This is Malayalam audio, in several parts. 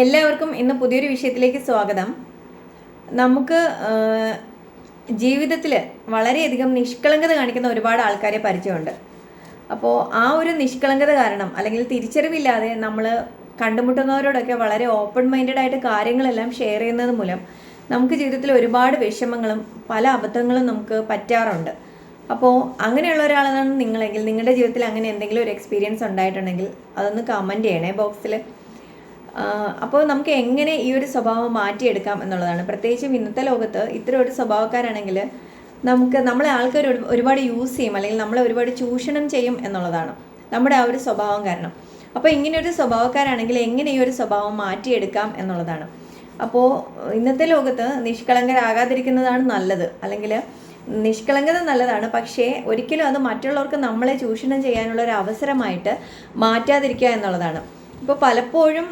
എല്ലാവർക്കും ഇന്ന് പുതിയൊരു വിഷയത്തിലേക്ക് സ്വാഗതം. നമുക്ക് ജീവിതത്തിൽ വളരെയധികം നിഷ്കളങ്കത കാണിക്കുന്ന ഒരുപാട് ആൾക്കാരെ പരിചയമുണ്ട്. അപ്പോൾ ആ ഒരു നിഷ്കളങ്കത കാരണം അല്ലെങ്കിൽ തിരിച്ചറിവില്ലാതെ നമ്മൾ കണ്ടുമുട്ടുന്നവരോടൊക്കെ വളരെ ഓപ്പൺ മൈൻഡഡ് ആയിട്ട് കാര്യങ്ങളെല്ലാം ഷെയർ ചെയ്യുന്നത് മൂലം നമുക്ക് ജീവിതത്തിൽ ഒരുപാട് വിഷമങ്ങളും പല അബദ്ധങ്ങളും നമുക്ക് പറ്റാറുണ്ട്. അപ്പോൾ അങ്ങനെയുള്ള ഒരാളാണ് നിങ്ങളെങ്കിൽ നിങ്ങളുടെ ജീവിതത്തിൽ അങ്ങനെ എന്തെങ്കിലും ഒരു എക്സ്പീരിയൻസ് ഉണ്ടായിട്ടുണ്ടെങ്കിൽ അതൊന്ന് കമന്റ് ചെയ്യണേ ബോക്സിൽ അപ്പോൾ നമുക്ക് എങ്ങനെ ഈ ഒരു സ്വഭാവം മാറ്റിയെടുക്കാം എന്നുള്ളതാണ്. പ്രത്യേകിച്ചും ഇന്നത്തെ ലോകത്ത് ഇത്തരം ഒരു സ്വഭാവക്കാരാണെങ്കിൽ നമുക്ക് നമ്മളെ ആൾക്കാർ ഒരുപാട് യൂസ് ചെയ്യും അല്ലെങ്കിൽ നമ്മളെ ഒരുപാട് ചൂഷണം ചെയ്യും എന്നുള്ളതാണ് നമ്മുടെ ആ ഒരു സ്വഭാവം കാരണം. അപ്പോൾ ഇങ്ങനെ ഒരു സ്വഭാവക്കാരാണെങ്കിൽ എങ്ങനെ ഈ ഒരു സ്വഭാവം മാറ്റിയെടുക്കാം എന്നുള്ളതാണ്. അപ്പോൾ ഇന്നത്തെ ലോകത്ത് നിഷ്കളങ്കരാകാതിരിക്കുന്നതാണ് നല്ലത്. അല്ലെങ്കിൽ നിഷ്കളങ്കത നല്ലതാണ് പക്ഷേ ഒരിക്കലും അത് മറ്റുള്ളവർക്ക് നമ്മളെ ചൂഷണം ചെയ്യാനുള്ള ഒരു അവസരമായിട്ട് മാറ്റാതിരിക്കുക എന്നുള്ളതാണ്. ഇപ്പോൾ പലപ്പോഴും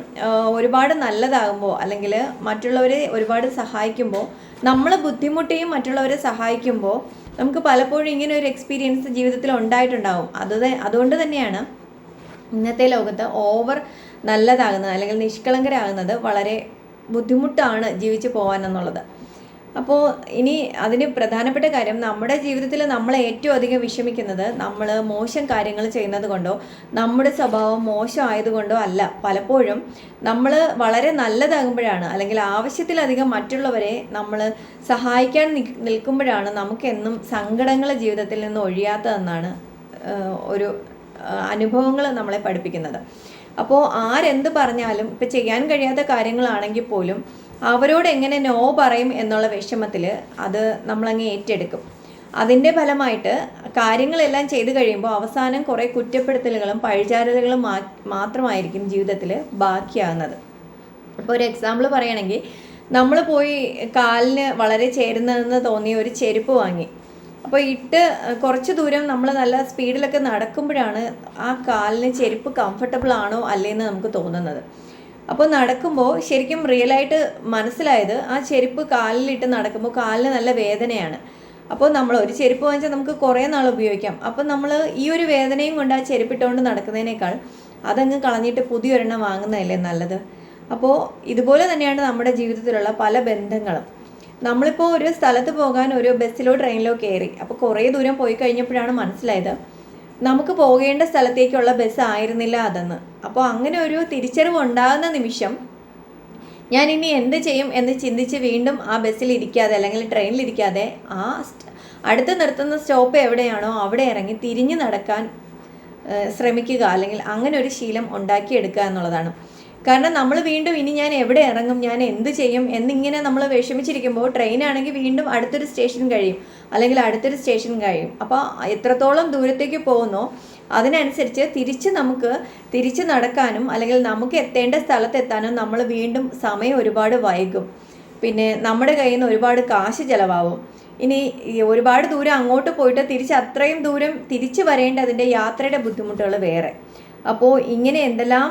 ഒരുപാട് നല്ലതാകുമ്പോൾ അല്ലെങ്കിൽ മറ്റുള്ളവരെ ഒരുപാട് സഹായിക്കുമ്പോൾ നമ്മൾ ബുദ്ധിമുട്ടിയും മറ്റുള്ളവരെ സഹായിക്കുമ്പോൾ നമുക്ക് പലപ്പോഴും ഇങ്ങനെ ഒരു എക്സ്പീരിയൻസ് ജീവിതത്തിൽ ഉണ്ടായിട്ടുണ്ടാകും അത് അതുകൊണ്ട് തന്നെയാണ് ഇന്നത്തെ ലോകത്ത് ഓവർ നല്ലതാകുന്നത് അല്ലെങ്കിൽ നിഷ്കളങ്കരാകുന്നത് വളരെ ബുദ്ധിമുട്ടാണ് ജീവിച്ചു പോകാൻ എന്നുള്ളത്. അപ്പോൾ ഇനി അതിന് പ്രധാനപ്പെട്ട കാര്യം നമ്മുടെ ജീവിതത്തിൽ നമ്മൾ ഏറ്റവും അധികം വിഷമിക്കുന്നത് നമ്മൾ മോശം കാര്യങ്ങൾ ചെയ്യുന്നത് കൊണ്ടോ നമ്മുടെ സ്വഭാവം മോശമായതുകൊണ്ടോ അല്ല. പലപ്പോഴും നമ്മൾ വളരെ നല്ലതാകുമ്പോഴാണ് അല്ലെങ്കിൽ ആവശ്യത്തിലധികം മറ്റുള്ളവരെ നമ്മൾ സഹായിക്കാൻ നിൽക്കുമ്പോഴാണ് നമുക്കെന്നും സങ്കടങ്ങൾ ജീവിതത്തിൽ നിന്ന് ഒഴിയാത്തതെന്നാണ് ഒരു അനുഭവങ്ങൾ നമ്മളെ പഠിപ്പിക്കുന്നത്. അപ്പോൾ ആരെന്ത് പറഞ്ഞാലും ഇപ്പം ചെയ്യാൻ കഴിയാത്ത കാര്യങ്ങളാണെങ്കിൽ പോലും അവരോട് എങ്ങനെ നോ പറയും എന്നുള്ള വിഷമത്തിൽ അത് നമ്മളങ്ങ് ഏറ്റെടുക്കും. അതിന്റെ ഫലമായിട്ട് കാര്യങ്ങളെല്ലാം ചെയ്തു കഴിയുമ്പോൾ അവസാനം കുറേ കുറ്റപ്പെടുത്തലുകളും പഴിചാരലുകളും മാത്രമായിരിക്കും ജീവിതത്തിൽ ബാക്കിയാകുന്നത്. ഇപ്പോൾ ഒരു എക്സാമ്പിൾ പറയുകയാണെങ്കിൽ നമ്മൾ പോയി കാലിന് വളരെ ചേരുന്നതെന്ന് തോന്നിയ ഒരു ചെരുപ്പ് വാങ്ങി. അപ്പോൾ ഇട്ട് കുറച്ച് ദൂരം നമ്മൾ നല്ല സ്പീഡിലൊക്കെ നടക്കുമ്പോഴാണ് ആ കാലിന് ചെരുപ്പ് കംഫർട്ടബിൾ ആണോ അല്ലേന്ന് നമുക്ക് തോന്നുന്നത്. അപ്പോൾ നടക്കുമ്പോൾ ശരിക്കും റിയലായിട്ട് മനസ്സിലായത് ആ ചെരുപ്പ് കാലിലിട്ട് നടക്കുമ്പോൾ കാലിന് നല്ല വേദനയാണ്. അപ്പോൾ നമ്മൾ ഒരു ചെരുപ്പ് വാങ്ങിച്ചാൽ നമുക്ക് കുറേ നാൾ ഉപയോഗിക്കാം. അപ്പോൾ നമ്മൾ ഈ ഒരു വേദനയും കൊണ്ട് ആ ചെരുപ്പിട്ടുകൊണ്ട് നടക്കുന്നതിനേക്കാൾ അതങ്ങ് കളഞ്ഞിട്ട് പുതിയൊരെണ്ണം വാങ്ങുന്നതല്ലേ നല്ലത്? അപ്പോൾ ഇതുപോലെ തന്നെയാണ് നമ്മുടെ ജീവിതത്തിലുള്ള പല ബന്ധങ്ങളും. നമ്മളിപ്പോൾ ഒരു സ്ഥലത്ത് പോകാൻ ഒരു ബസ്സിലോ ട്രെയിനിലോ കയറി അപ്പോൾ കുറേ ദൂരം പോയി കഴിഞ്ഞപ്പോഴാണ് മനസ്സിലായത് നമുക്ക് പോകേണ്ട സ്ഥലത്തേക്കുള്ള ബസ് ആയിരുന്നില്ല അതെന്ന്. അപ്പോൾ അങ്ങനെ ഒരു തിരിച്ചറിവ് ഉണ്ടാകുന്ന നിമിഷം ഞാൻ ഇനി എന്ത് ചെയ്യും എന്ന് ചിന്തിച്ച് വീണ്ടും ആ ബസ്സിൽ ഇരിക്കാതെ അല്ലെങ്കിൽ ട്രെയിനിൽ ഇരിക്കാതെ ആ അടുത്ത് നിർത്തുന്ന സ്റ്റോപ്പ് എവിടെയാണോ അവിടെ ഇറങ്ങി തിരിഞ്ഞു നടക്കാൻ ശ്രമിക്കുക അല്ലെങ്കിൽ അങ്ങനെ ഒരു ശീലം ഉണ്ടാക്കിയെടുക്കുക എന്നുള്ളതാണ്. കാരണം നമ്മൾ വീണ്ടും ഇനി ഞാൻ എവിടെ ഇറങ്ങും ഞാൻ എന്ത് ചെയ്യും എന്നിങ്ങനെ നമ്മൾ വിഷമിച്ചിരിക്കുമ്പോൾ ട്രെയിനാണെങ്കിൽ വീണ്ടും അടുത്തൊരു സ്റ്റേഷൻ കഴിയും അല്ലെങ്കിൽ അടുത്തൊരു സ്റ്റേഷൻ കഴിയും. അപ്പോൾ എത്രത്തോളം ദൂരത്തേക്ക് പോകുന്നോ അതിനനുസരിച്ച് തിരിച്ച് നമുക്ക് തിരിച്ച് നടക്കാനും അല്ലെങ്കിൽ നമുക്ക് എത്തേണ്ട സ്ഥലത്തെത്താനും നമ്മൾ വീണ്ടും സമയം ഒരുപാട് വൈകും. പിന്നെ നമ്മുടെ കയ്യിൽ നിന്ന് ഒരുപാട് കാശ് ചിലവാകും. ഇനി ഒരുപാട് ദൂരം അങ്ങോട്ട് പോയിട്ട് തിരിച്ച് അത്രയും ദൂരം തിരിച്ചു വരേണ്ടതിന്റെ യാത്രയുടെ ബുദ്ധിമുട്ടുകൾ വേറെ. അപ്പോൾ ഇങ്ങനെ എന്തെല്ലാം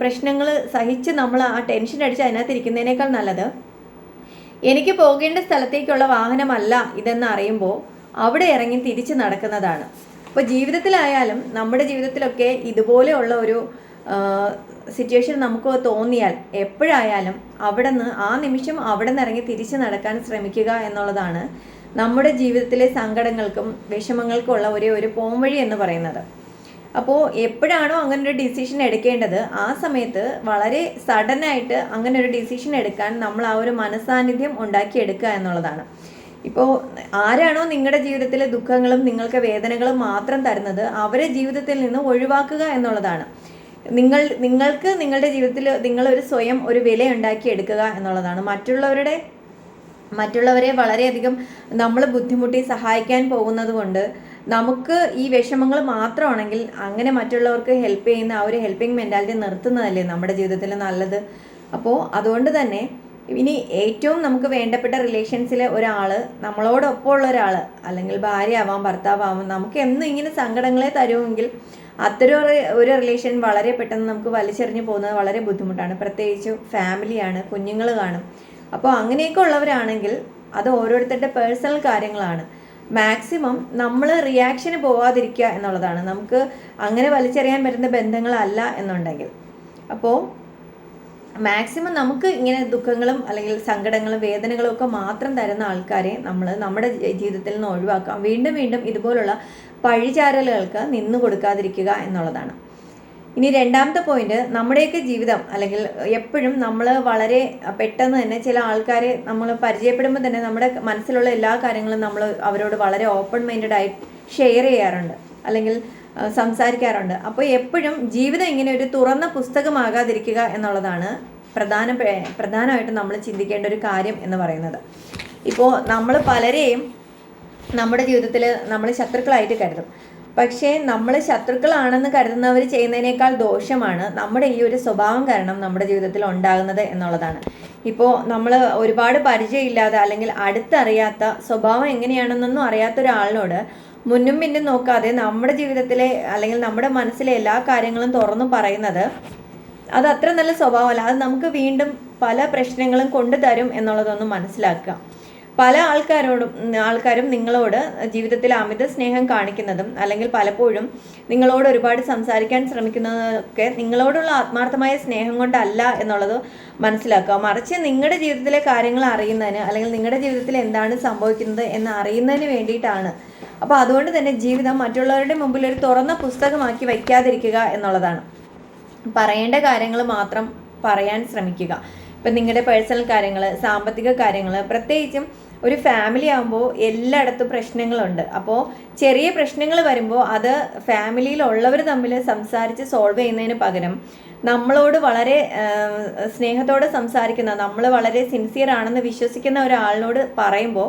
പ്രശ്നങ്ങൾ സഹിച്ച് നമ്മൾ ആ ടെൻഷൻ അടിച്ച് അതിനകത്ത് ഇരിക്കുന്നതിനേക്കാൾ നല്ലത് എനിക്ക് പോകേണ്ട സ്ഥലത്തേക്കുള്ള വാഹനമല്ല ഇതെന്ന് അറിയുമ്പോൾ അവിടെ ഇറങ്ങി തിരിച്ച് നടക്കുന്നതാണ്. അപ്പോൾ ജീവിതത്തിലായാലും നമ്മുടെ ജീവിതത്തിലൊക്കെ ഇതുപോലെയുള്ള ഒരു സിറ്റുവേഷൻ നമുക്ക് തോന്നിയാൽ എപ്പോഴായാലും അവിടെ നിന്ന് ആ നിമിഷം അവിടെ നിന്ന് ഇറങ്ങി തിരിച്ച് നടക്കാൻ ശ്രമിക്കുക എന്നുള്ളതാണ് നമ്മുടെ ജീവിതത്തിലെ സങ്കടങ്ങൾക്കും വിഷമങ്ങൾക്കും ഉള്ള ഒരേ ഒരു പോംവഴി എന്ന് പറയുന്നത്. അപ്പോൾ എപ്പോഴാണോ അങ്ങനെ ഒരു ഡിസിഷൻ എടുക്കേണ്ടത് ആ സമയത്ത് വളരെ സഡനായിട്ട് അങ്ങനെ ഒരു ഡിസിഷൻ എടുക്കാൻ നമ്മൾ ആ ഒരു മനസാന്നിധ്യം ഉണ്ടാക്കിയെടുക്കുക എന്നുള്ളതാണ്. ഇപ്പോൾ ആരാണോ നിങ്ങളുടെ ജീവിതത്തിലെ ദുഃഖങ്ങളും നിങ്ങൾക്ക് വേദനകളും മാത്രം തരുന്നത് അവരെ ജീവിതത്തിൽ നിന്ന് ഒഴിവാക്കുക എന്നുള്ളതാണ്. നിങ്ങൾ നിങ്ങൾക്ക് നിങ്ങളുടെ ജീവിതത്തിൽ നിങ്ങളൊരു സ്വയം ഒരു വില ഉണ്ടാക്കി എടുക്കുക എന്നുള്ളതാണ്. മറ്റുള്ളവരുടെ മറ്റുള്ളവരെ വളരെയധികം നമ്മൾ ബുദ്ധിമുട്ടി സഹായിക്കാൻ പോകുന്നത് കൊണ്ട് നമുക്ക് ഈ വിഷമങ്ങൾ മാത്രമാണെങ്കിൽ അങ്ങനെ മറ്റുള്ളവർക്ക് ഹെൽപ്പ് ചെയ്യുന്ന ആ ഒരു ഹെൽപ്പിംഗ് മെന്റാലിറ്റി നിർത്തുന്നതല്ലേ നമ്മുടെ ജീവിതത്തിൽ നല്ലത്? അപ്പോൾ അതുകൊണ്ട് തന്നെ ഇനി ഏറ്റവും നമുക്ക് വേണ്ടപ്പെട്ട റിലേഷൻസിലെ ഒരാൾ നമ്മളോടൊപ്പം ഉള്ള ഒരാൾ അല്ലെങ്കിൽ ഭാര്യ ആവാം ഭർത്താവാവാം നമുക്ക് എന്നും ഇങ്ങനെ സങ്കടങ്ങളെ തരുമെങ്കിൽ അത്തരം ഒരു റിലേഷൻ വളരെ പെട്ടെന്ന് നമുക്ക് വലിച്ചെറിഞ്ഞു പോകുന്നത് വളരെ ബുദ്ധിമുട്ടാണ്. പ്രത്യേകിച്ച് ഫാമിലിയാണ് കുഞ്ഞുങ്ങൾ കാണും. അപ്പോൾ അങ്ങനെയൊക്കെ ഉള്ളവരാണെങ്കിൽ അത് ഓരോരുത്തരുടെ പേഴ്സണൽ കാര്യങ്ങളാണ്. മാക്സിമം നമ്മൾ റിയാക്ഷന് പോവാതിരിക്കുക എന്നുള്ളതാണ്. നമുക്ക് അങ്ങനെ വലിച്ചെറിയാൻ പറ്റുന്ന ബന്ധങ്ങളല്ല എന്നുണ്ടെങ്കിൽ. അപ്പോൾ മാക്സിമം നമുക്ക് ഇങ്ങനെ ദുഃഖങ്ങളും അല്ലെങ്കിൽ സങ്കടങ്ങളും വേദനകളും ഒക്കെ മാത്രം തരുന്ന ആൾക്കാരെ നമ്മൾ നമ്മുടെ ജീവിതത്തിൽ നിന്ന് ഒഴിവാക്കാം. വീണ്ടും വീണ്ടും ഇതുപോലുള്ള പഴിചാരലുകൾക്ക് നിന്നു കൊടുക്കാതിരിക്കുക എന്നുള്ളതാണ്. ഇനി രണ്ടാമത്തെ പോയിന്റ് നമ്മുടെയൊക്കെ ജീവിതം അല്ലെങ്കിൽ എപ്പോഴും നമ്മൾ വളരെ പെട്ടെന്ന് തന്നെ ചില ആൾക്കാരെ നമ്മൾ പരിചയപ്പെടുമ്പോൾ തന്നെ നമ്മുടെ മനസ്സിലുള്ള എല്ലാ കാര്യങ്ങളും നമ്മൾ അവരോട് വളരെ ഓപ്പൺ മൈൻഡഡ് ആയി ഷെയർ ചെയ്യാറുണ്ട് അല്ലെങ്കിൽ സംസാരിക്കാറുണ്ട്. അപ്പോൾ എപ്പോഴും ജീവിതം ഇങ്ങനെ ഒരു തുറന്ന പുസ്തകമാകാതിരിക്കുക എന്നുള്ളതാണ് പ്രധാന പ്രധാനമായിട്ടും നമ്മൾ ചിന്തിക്കേണ്ട ഒരു കാര്യം എന്ന് പറയുന്നത്. ഇപ്പോൾ നമ്മൾ പലരെയും നമ്മുടെ ജീവിതത്തിൽ നമ്മൾ ശത്രുക്കളായിട്ട് കരുതും. പക്ഷേ നമ്മൾ ശത്രുക്കളാണെന്ന് കരുതുന്നവർ ചെയ്യുന്നതിനേക്കാൾ ദോഷമാണ് നമ്മുടെ ഈ ഒരു സ്വഭാവം കാരണം നമ്മുടെ ജീവിതത്തിൽ ഉണ്ടാകുന്നത് എന്നുള്ളതാണ്. ഇപ്പോൾ നമ്മൾ ഒരുപാട് പരിചയമില്ലാതെ അല്ലെങ്കിൽ അടുത്തറിയാത്ത സ്വഭാവം എങ്ങനെയാണെന്നൊന്നും അറിയാത്ത ഒരാളിനോട് മുന്നും പിന്നും നോക്കാതെ നമ്മുടെ ജീവിതത്തിലെ അല്ലെങ്കിൽ നമ്മുടെ മനസ്സിലെ എല്ലാ കാര്യങ്ങളും തുറന്നു പറയുന്നത് അത് അത്ര നല്ല സ്വഭാവമല്ല. അത് നമുക്ക് വീണ്ടും പല പ്രശ്നങ്ങളും കൊണ്ടുതരും എന്നുള്ളതൊന്നും മനസ്സിലാക്കുക. പല ആൾക്കാരോടും ആൾക്കാരും നിങ്ങളോട് ജീവിതത്തിൽ അമിത സ്നേഹം കാണിക്കുന്നതും അല്ലെങ്കിൽ പലപ്പോഴും നിങ്ങളോട് ഒരുപാട് സംസാരിക്കാൻ ശ്രമിക്കുന്നതൊക്കെ നിങ്ങളോടുള്ള ആത്മാർത്ഥമായ സ്നേഹം കൊണ്ടല്ല എന്നുള്ളത് മനസ്സിലാക്കുക. മറിച്ച് നിങ്ങളുടെ ജീവിതത്തിലെ കാര്യങ്ങൾ അറിയുന്നതിന് അല്ലെങ്കിൽ നിങ്ങളുടെ ജീവിതത്തിൽ എന്താണ് സംഭവിക്കുന്നത് എന്ന് അറിയുന്നതിന് വേണ്ടിയിട്ടാണ്. അപ്പോൾ അതുകൊണ്ട് തന്നെ ജീവിതം മറ്റുള്ളവരുടെ മുമ്പിൽ ഒരു തുറന്ന പുസ്തകമാക്കി വയ്ക്കാതിരിക്കുക എന്നുള്ളതാണ്. പറയേണ്ട കാര്യങ്ങൾ മാത്രം പറയാൻ ശ്രമിക്കുക. ഇപ്പം നിങ്ങളുടെ പേഴ്സണൽ കാര്യങ്ങൾ സാമ്പത്തിക കാര്യങ്ങൾ പ്രത്യേകിച്ചും ഒരു ഫാമിലി ആകുമ്പോൾ എല്ലായിടത്തും പ്രശ്നങ്ങളുണ്ട്. അപ്പോൾ ചെറിയ പ്രശ്നങ്ങൾ വരുമ്പോൾ അത് ഫാമിലിയിലുള്ളവർ തമ്മിൽ സംസാരിച്ച് സോൾവ് ചെയ്യുന്നതിന് പകരം നമ്മളോട് വളരെ സ്നേഹത്തോടെ സംസാരിക്കുന്ന നമ്മൾ വളരെ സിൻസിയർ ആണെന്ന് വിശ്വസിക്കുന്ന ഒരാളിനോട് പറയുമ്പോൾ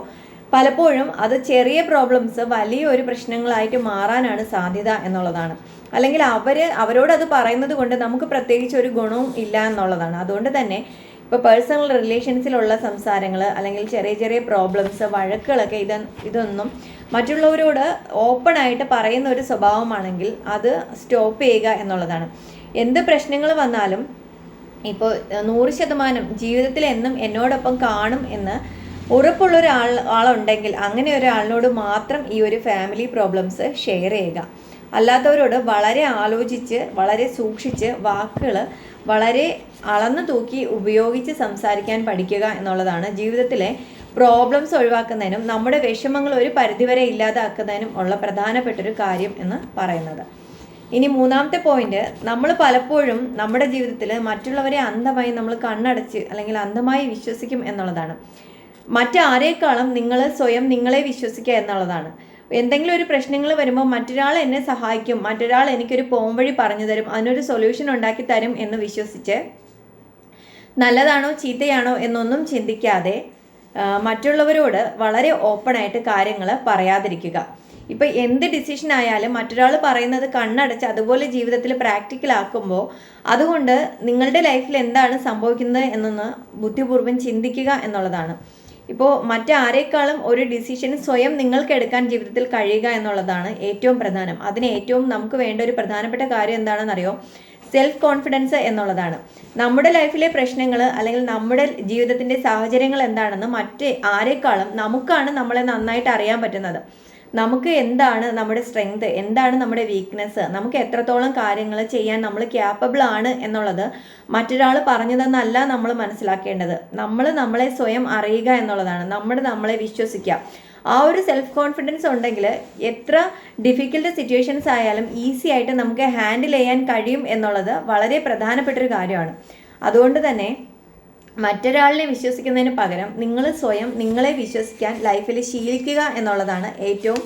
പലപ്പോഴും അത് ചെറിയ പ്രോബ്ലംസ് വലിയൊരു പ്രശ്നങ്ങളായിട്ട് മാറാനാണ് സാധ്യത എന്നുള്ളതാണ്. അല്ലെങ്കിൽ അവർ അവരോട് അത് പറയുന്നത് കൊണ്ട് നമുക്ക് പ്രത്യേകിച്ച് ഒരു ഗുണവും ഇല്ല എന്നുള്ളതാണ്. അതുകൊണ്ട് തന്നെ ഇപ്പോൾ പേഴ്സണൽ റിലേഷൻസിലുള്ള സംസാരങ്ങൾ അല്ലെങ്കിൽ ചെറിയ ചെറിയ പ്രോബ്ലംസ് വഴക്കുകളൊക്കെ ഇത് ഇതൊന്നും മറ്റുള്ളവരോട് ഓപ്പൺ ആയിട്ട് പറയുന്ന ഒരു സ്വഭാവമാണെങ്കിൽ അത് സ്റ്റോപ്പ് ചെയ്യുക എന്നുള്ളതാണ്. എന്ത് പ്രശ്നങ്ങൾ വന്നാലും ഇപ്പോൾ നൂറ് ശതമാനം ജീവിതത്തിൽ എന്നും എന്നോടൊപ്പം കാണും എന്ന് ഉറപ്പുള്ള ഒരാൾ ആളുണ്ടെങ്കിൽ അങ്ങനെ ഒരാളിനോട് മാത്രം ഈ ഒരു ഫാമിലി പ്രോബ്ലംസ് ഷെയർ ചെയ്യുക. അല്ലാത്തവരോട് വളരെ ആലോചിച്ച് വളരെ സൂക്ഷിച്ച് വാക്കുകൾ വളരെ അളന്നു തൂക്കി ഉപയോഗിച്ച് സംസാരിക്കാൻ പഠിക്കുക എന്നുള്ളതാണ്. ജീവിതത്തിലെ പ്രോബ്ലംസ് ഒഴിവാക്കുന്നതിനും നമ്മുടെ വിഷമങ്ങൾ ഒരു പരിധിവരെ ഇല്ലാതാക്കുന്നതിനും ഉള്ള പ്രധാനപ്പെട്ടൊരു കാര്യം എന്ന് പറയുന്നത്. ഇനി മൂന്നാമത്തെ പോയിന്റ് നമ്മൾ പലപ്പോഴും നമ്മുടെ ജീവിതത്തിൽ മറ്റുള്ളവരെ അന്ധമായി നമ്മൾ കണ്ണടച്ച് അല്ലെങ്കിൽ അന്ധമായി വിശ്വസിക്കും എന്നുള്ളതാണ്. മറ്റാരേക്കാളും നിങ്ങൾ സ്വയം നിങ്ങളെ വിശ്വസിക്കുക എന്നുള്ളതാണ്. എന്തെങ്കിലും ഒരു പ്രശ്നങ്ങൾ വരുമ്പോൾ മറ്റൊരാൾ എന്നെ സഹായിക്കും മറ്റൊരാൾ എനിക്കൊരു പോംവഴി പറഞ്ഞു തരും അതിനൊരു സൊല്യൂഷൻ ഉണ്ടാക്കി തരും എന്ന് വിശ്വസിച്ച് നല്ലതാണോ ചീത്തയാണോ എന്നൊന്നും ചിന്തിക്കാതെ മറ്റുള്ളവരോട് വളരെ ഓപ്പണായിട്ട് കാര്യങ്ങൾ പറയാതിരിക്കുക. ഇപ്പം എന്ത് ഡിസിഷൻ ആയാലും മറ്റൊരാൾ പറയുന്നത് കണ്ണടച്ച് അതുപോലെ ജീവിതത്തിൽ പ്രാക്ടിക്കൽ ആക്കുമ്പോൾ അതുകൊണ്ട് നിങ്ങളുടെ ലൈഫിൽ എന്താണ് സംഭവിക്കുന്നത് എന്നൊന്ന് ബുദ്ധിപൂർവം ചിന്തിക്കുക എന്നുള്ളതാണ്. ഇപ്പോൾ മറ്റാരേക്കാളും ഒരു ഡിസിഷൻ സ്വയം നിങ്ങൾക്ക് എടുക്കാൻ ജീവിതത്തിൽ കഴിയുക എന്നുള്ളതാണ് ഏറ്റവും പ്രധാനം. അതിന് ഏറ്റവും നമുക്ക് വേണ്ട ഒരു പ്രധാനപ്പെട്ട കാര്യം എന്താണെന്നറിയോ? സെൽഫ് കോൺഫിഡൻസ് എന്നുള്ളതാണ്. നമ്മുടെ ലൈഫിലെ പ്രശ്നങ്ങൾ അല്ലെങ്കിൽ നമ്മുടെ ജീവിതത്തിന്റെ സാഹചര്യങ്ങൾ എന്താണെന്ന് മറ്റേ ആരെക്കാളും നമുക്കാണ് നമ്മളെ നന്നായിട്ട് അറിയാൻ പറ്റുന്നത്. നമുക്ക് എന്താണ് നമ്മുടെ സ്ട്രെങ്ത് എന്താണ് നമ്മുടെ വീക്ക്നെസ് നമുക്ക് എത്രത്തോളം കാര്യങ്ങൾ ചെയ്യാൻ നമ്മൾ ക്യാപ്പബിൾ ആണ് എന്നുള്ളത് മറ്റൊരാൾ പറഞ്ഞതെന്നല്ല നമ്മൾ മനസ്സിലാക്കേണ്ടത്. നമ്മൾ നമ്മളെ സ്വയം അറിയുക എന്നുള്ളതാണ്. നമ്മൾ നമ്മളെ വിശ്വസിക്കുക. ആ ഒരു സെൽഫ് കോൺഫിഡൻസ് ഉണ്ടെങ്കിൽ എത്ര ഡിഫിക്കൽട്ട് സിറ്റുവേഷൻസ് ആയാലും ഈസി ആയിട്ട് നമുക്ക് ഹാൻഡിൽ ചെയ്യാൻ കഴിയും എന്നുള്ളത് വളരെ പ്രധാനപ്പെട്ടൊരു കാര്യമാണ്. അതുകൊണ്ട് തന്നെ മറ്റൊരാളിനെ വിശ്വസിക്കുന്നതിന് പകരം നിങ്ങൾ സ്വയം നിങ്ങളെ വിശ്വസിക്കാൻ ലൈഫിൽ ശീലിക്കുക എന്നുള്ളതാണ് ഏറ്റവും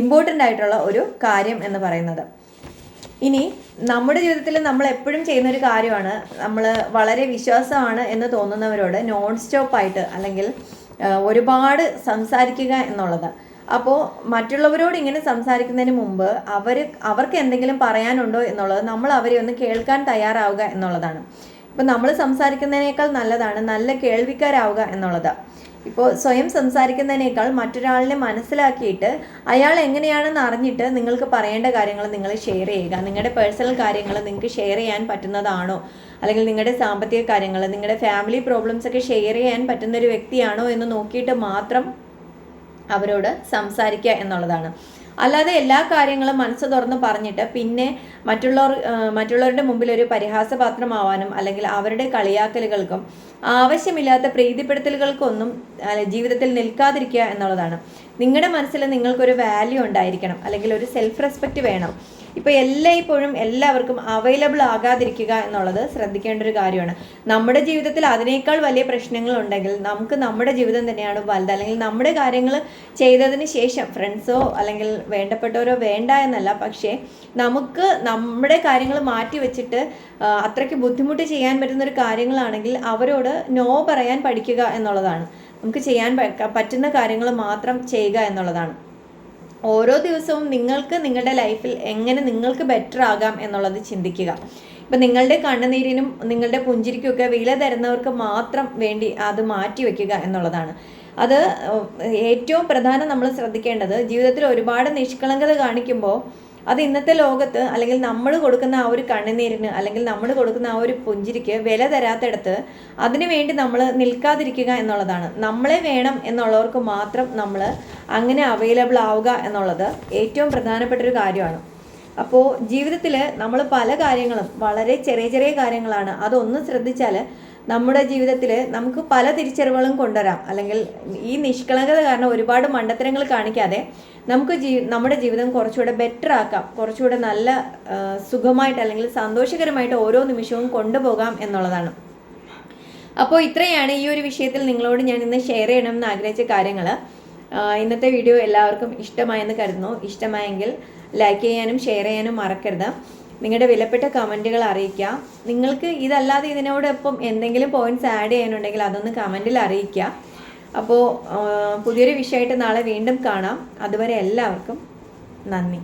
ഇമ്പോർട്ടന്റ് ആയിട്ടുള്ള ഒരു കാര്യം എന്ന് പറയുന്നത്. ഇനി നമ്മുടെ ജീവിതത്തിൽ നമ്മൾ എപ്പോഴും ചെയ്യുന്ന ഒരു കാര്യമാണ് നമ്മൾ വളരെ വിശ്വാസമാണ് എന്ന് തോന്നുന്നവരോട് നോൺ സ്റ്റോപ്പായിട്ട് അല്ലെങ്കിൽ ഒരുപാട് സംസാരിക്കുക എന്നുള്ളത്. അപ്പോൾ മറ്റുള്ളവരോട് ഇങ്ങനെ സംസാരിക്കുന്നതിന് മുമ്പ് അവർ അവർക്ക് എന്തെങ്കിലും പറയാനുണ്ടോ എന്നുള്ളത് നമ്മൾ അവരെ ഒന്ന് കേൾക്കാൻ തയ്യാറാവുക എന്നുള്ളതാണ്. ഇപ്പം നമ്മൾ സംസാരിക്കുന്നതിനേക്കാൾ നല്ലതാണ് നല്ല കേൾവിക്കാരാവുക എന്നുള്ളത്. ഇപ്പോൾ സ്വയം സംസാരിക്കുന്നതിനേക്കാൾ മറ്റൊരാളിനെ മനസ്സിലാക്കിയിട്ട് അയാൾ എങ്ങനെയാണെന്ന് അറിഞ്ഞിട്ട് നിങ്ങൾക്ക് പറയേണ്ട കാര്യങ്ങൾ നിങ്ങൾ ഷെയർ ചെയ്യുക. നിങ്ങളുടെ പേഴ്സണൽ കാര്യങ്ങൾ നിങ്ങൾക്ക് ഷെയർ ചെയ്യാൻ പറ്റുന്നതാണോ? അല്ലെങ്കിൽ നിങ്ങളുടെ സാമ്പത്തിക കാര്യങ്ങൾ നിങ്ങളുടെ ഫാമിലി പ്രോബ്ലംസ് ഒക്കെ ഷെയർ ചെയ്യാൻ പറ്റുന്ന ഒരു വ്യക്തിയാണോ എന്ന് നോക്കിയിട്ട് മാത്രം അവരോട് സംസാരിക്കുക എന്നുള്ളതാണ്. അല്ലാതെ എല്ലാ കാര്യങ്ങളും മനസ്സ് തുറന്ന് പറഞ്ഞിട്ട് പിന്നെ മറ്റുള്ളവർ മറ്റുള്ളവരുടെ മുമ്പിൽ ഒരു പരിഹാസപാത്രമാവാനും അല്ലെങ്കിൽ അവരുടെ കളിയാക്കലുകൾക്കും ആവശ്യമില്ലാത്ത പ്രീതിപ്പെടുത്തലുകൾക്കൊന്നും ജീവിതത്തിൽ നിൽക്കാതിരിക്കുക എന്നുള്ളതാണ്. നിങ്ങളുടെ മനസ്സിൽ നിങ്ങൾക്കൊരു വാല്യൂ ഉണ്ടായിരിക്കണം. അല്ലെങ്കിൽ ഒരു സെൽഫ് റെസ്പെക്റ്റ് വേണം. ഇപ്പോൾ എല്ലായ്പ്പോഴും എല്ലാവർക്കും അവൈലബിൾ ആകാതിരിക്കുക എന്നുള്ളത് ശ്രദ്ധിക്കേണ്ട ഒരു കാര്യമാണ്. നമ്മുടെ ജീവിതത്തിൽ അതിനേക്കാൾ വലിയ പ്രശ്നങ്ങൾ ഉണ്ടെങ്കിൽ നമുക്ക് നമ്മുടെ ജീവിതം തന്നെയാണ് വലുത്. അല്ലെങ്കിൽ നമ്മുടെ കാര്യങ്ങൾ ചെയ്തതിന് ശേഷം ഫ്രണ്ട്സോ അല്ലെങ്കിൽ വേണ്ടപ്പെട്ടവരോ വേണ്ട എന്നല്ല. പക്ഷേ നമുക്ക് നമ്മുടെ കാര്യങ്ങൾ മാറ്റി വെച്ചിട്ട് അത്രയ്ക്ക് ബുദ്ധിമുട്ട് ചെയ്യാൻ പറ്റുന്ന ഒരു കാര്യങ്ങളാണെങ്കിൽ അവരോട് നോ പറയാൻ പഠിക്കുക എന്നുള്ളതാണ്. നമുക്ക് ചെയ്യാൻ പറ്റുന്ന കാര്യങ്ങൾ മാത്രം ചെയ്യുക എന്നുള്ളതാണ്. ഓരോ ദിവസവും നിങ്ങൾക്ക് നിങ്ങളുടെ ലൈഫിൽ എങ്ങനെ നിങ്ങൾക്ക് ബെറ്റർ ആകാം എന്നുള്ളത് ചിന്തിക്കുക. ഇപ്പം നിങ്ങളുടെ കണ്ണുനീരിനും നിങ്ങളുടെ പുഞ്ചിരിക്കുമൊക്കെ വില തരുന്നവർക്ക് മാത്രം വേണ്ടി അത് മാറ്റി വയ്ക്കുക എന്നുള്ളതാണ്. അത് ഏറ്റവും പ്രധാനം നമ്മൾ ശ്രദ്ധിക്കേണ്ടത് ജീവിതത്തിൽ ഒരുപാട് നിഷ്കളങ്കത കാണിക്കുമ്പോൾ അത് ഇന്നത്തെ ലോകത്ത് അല്ലെങ്കിൽ നമ്മൾ കൊടുക്കുന്ന ആ ഒരു കണ്ണുനീരിന് അല്ലെങ്കിൽ നമ്മൾ കൊടുക്കുന്ന ആ ഒരു പുഞ്ചിരിക്ക് വില തരാത്തിടത്ത് അതിനു വേണ്ടി നമ്മൾ നിൽക്കാതിരിക്കുക എന്നുള്ളതാണ്. നമ്മളെ വേണം എന്നുള്ളവർക്ക് മാത്രം നമ്മൾ അങ്ങനെ അവൈലബിൾ ആവുക എന്നുള്ളത് ഏറ്റവും പ്രധാനപ്പെട്ട ഒരു കാര്യമാണ്. അപ്പോൾ ജീവിതത്തിൽ നമ്മൾ പല കാര്യങ്ങളും വളരെ ചെറിയ ചെറിയ കാര്യങ്ങളാണ്. അതൊന്ന് ശ്രദ്ധിച്ചാൽ നമ്മുടെ ജീവിതത്തിൽ നമുക്ക് പല തിരിച്ചറിവുകളും കൊണ്ടുവരാം. അല്ലെങ്കിൽ ഈ നിഷ്കളങ്കത കാരണം ഒരുപാട് മണ്ടത്തരങ്ങൾ കാണിക്കാതെ നമുക്ക് ജീ നമ്മുടെ ജീവിതം കുറച്ചുകൂടെ ബെറ്റർ ആക്കാം. കുറച്ചുകൂടെ നല്ല സുഖമായിട്ട് അല്ലെങ്കിൽ സന്തോഷകരമായിട്ട് ഓരോ നിമിഷവും കൊണ്ടുപോകാം എന്നുള്ളതാണ്. അപ്പോൾ ഇത്രയാണ് ഈ ഒരു വിഷയത്തിൽ നിങ്ങളോട് ഞാൻ ഇന്ന് ഷെയർ ചെയ്യണമെന്ന് ആഗ്രഹിച്ച കാര്യങ്ങൾ ഇന്നത്തെ വീഡിയോ എല്ലാവർക്കും ഇഷ്ടമായെന്ന് കരുതുന്നു. ഇഷ്ടമായെങ്കിൽ ലൈക്ക് ചെയ്യാനും ഷെയർ ചെയ്യാനും മറക്കരുത്. നിങ്ങളുടെ വിലപ്പെട്ട കമന്റുകൾ അറിയിക്കുക നിങ്ങൾക്ക് ഇതല്ലാതെ ഇതിനോടൊപ്പം എന്തെങ്കിലും പോയിന്റ്സ് ആഡ് ചെയ്യാനുണ്ടെങ്കിൽ അതൊന്ന് കമന്റിൽ അറിയിക്കുക. അപ്പോൾ പുതിയൊരു വിഷയമായിട്ട് നാളെ വീണ്ടും കാണാം. അതുവരെ എല്ലാവർക്കും നന്ദി.